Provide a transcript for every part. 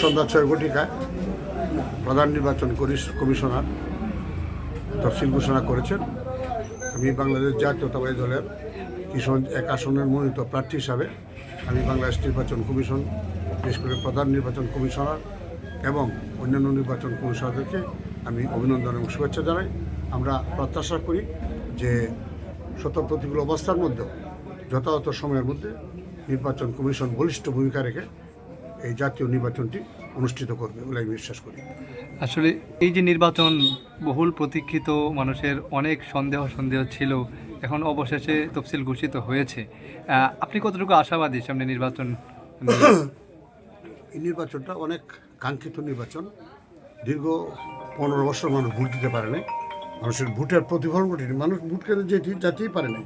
সন্ধ্যা, ছয় ঘটিকায় প্রধান নির্বাচন কমিশনার তফসিল ঘোষণা করেছেন। আমি বাংলাদেশ জাতীয়তাবাদী দলের কিশোরগঞ্জ এক আসনের মনোনীত প্রার্থী হিসাবে আমি বাংলাদেশ নির্বাচন কমিশন, বিশেষ করে প্রধান নির্বাচন কমিশনার এবং অন্যান্য নির্বাচন কমিশনারদেরকে আমি অভিনন্দন এবং শুভেচ্ছা জানাই। আমরা প্রত্যাশা করি যে শত প্রতিকূল অবস্থার মধ্যেও যথাযথ সময়ের মধ্যে নির্বাচন কমিশন বলিষ্ঠ ভূমিকা রেখে এই জাতীয় নির্বাচনটি অনুষ্ঠিত করবে বলে আমি বিশ্বাস করি। আসলে এই যে নির্বাচন বহুল প্রতীক্ষিত মানুষের অনেক সন্দেহ সন্দেহ ছিল এখন অবশেষে তফসিল ঘোষিত হয়েছে। আপনি কতটুকু আশাবাদী সামনে নির্বাচন? এই নির্বাচনটা অনেক কাঙ্ক্ষিত নির্বাচন। দীর্ঘ পনেরো বছর মানুষ ভোট দিতে পারে নাই মানুষের ভোটের প্রতিফলন ঘটেনি। মানুষ ভোট কেন্দ্রে যেতে যেতেই পারে নাই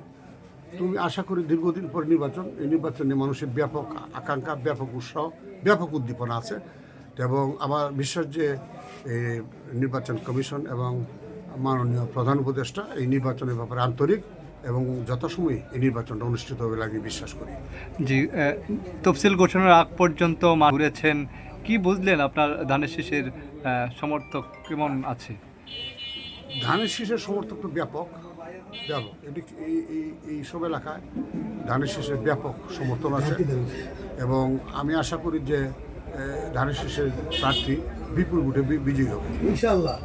তো আমি আশা করি দীর্ঘদিন পর নির্বাচন এই নির্বাচনে মানুষের ব্যাপক আকাঙ্ক্ষা ব্যাপক উৎসাহ ব্যাপক উদ্দীপনা আছে। এবং আমার বিশ্বাস যে নির্বাচন কমিশন এবং মাননীয় প্রধান উপদেষ্টা এই নির্বাচনের ব্যাপারে আন্তরিক এবং যথাসময়ে এই নির্বাচনটা অনুষ্ঠিত হবে আমি বিশ্বাস করি। জি তফসিল ঘোষণার আগ পর্যন্ত মা ঘুরেছেন। কি বুঝলেন আপনার ধানের শীষের সমর্থক কেমন আছে? ধানের শীষের সমর্থক তো ব্যাপক। ব্যাপক এটি এই সব এলাকায় ধানের শীষের ব্যাপক সমর্থন আছে। এবং আমি আশা করি যে ধানের শীষের প্রার্থী বিপুল ভোটে বিজয়ী হবে। ইনশাল্লাহ